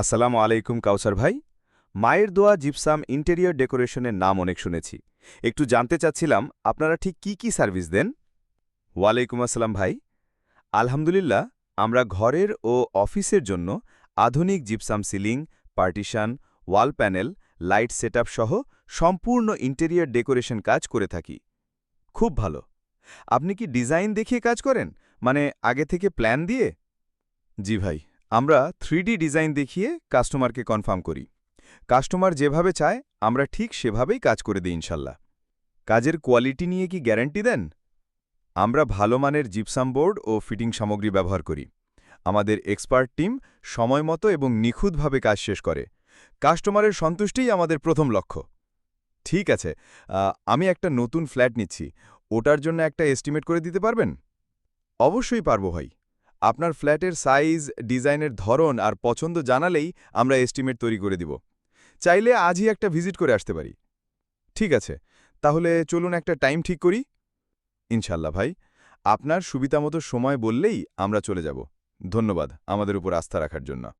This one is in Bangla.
আসসালামু আলাইকুম, কাউসার ভাই। মায়ের দোয়া জিপসাম ইন্টেরিয়র ডেকোরেশনের নাম অনেক শুনেছি। একটু জানতে চাচ্ছিলাম, আপনারা ঠিক কি কি সার্ভিস দেন? ওয়ালাইকুম আসসালাম ভাই। আলহামদুলিল্লাহ, আমরা ঘরের ও অফিসের জন্য আধুনিক gypsum ceiling, partition, wall panel, light setup সহ সম্পূর্ণ ইন্টেরিয়র ডেকোরেশন কাজ করে থাকি। খুব ভালো। আপনি কি ডিজাইন দেখিয়ে কাজ করেন? মানে আগে থেকে প্ল্যান দিয়ে? জি ভাই। আমরা থ্রিডি ডিজাইন দেখিয়ে কাস্টমারকে কনফার্ম করি। কাস্টমার যেভাবে চায়, আমরা ঠিক সেভাবেই কাজ করে দিই ইনশাল্লাহ। কাজের কোয়ালিটি নিয়ে কি গ্যারান্টি দেন? আমরা ভালো মানের জিপসাম বোর্ড ও ফিটিং সামগ্রী ব্যবহার করি। আমাদের এক্সপার্ট টিম সময়মতো এবং নিখুঁতভাবে কাজ শেষ করে। কাস্টমারের সন্তুষ্টিই আমাদের প্রথম লক্ষ্য। ঠিক আছে আমি একটা নতুন ফ্ল্যাট নিচ্ছি। ওটার জন্য একটা এস্টিমেট করে দিতে পারবেন? অবশ্যই পারব ভাই। আপনার ফ্ল্যাটের সাইজ, ডিজাইনের ধরন আর পছন্দ জানালেই আমরা এস্টিমেট তৈরি করে দিব। চাইলে আজই একটা ভিজিট করে আসতে পারি। ঠিক আছে, তাহলে চলুন একটা টাইম ঠিক করি। ইনশাল্লাহ ভাই, আপনার সুবিধামতো সময় বললেই আমরা চলে যাব। ধন্যবাদ আমাদের উপর আস্থা রাখার জন্য।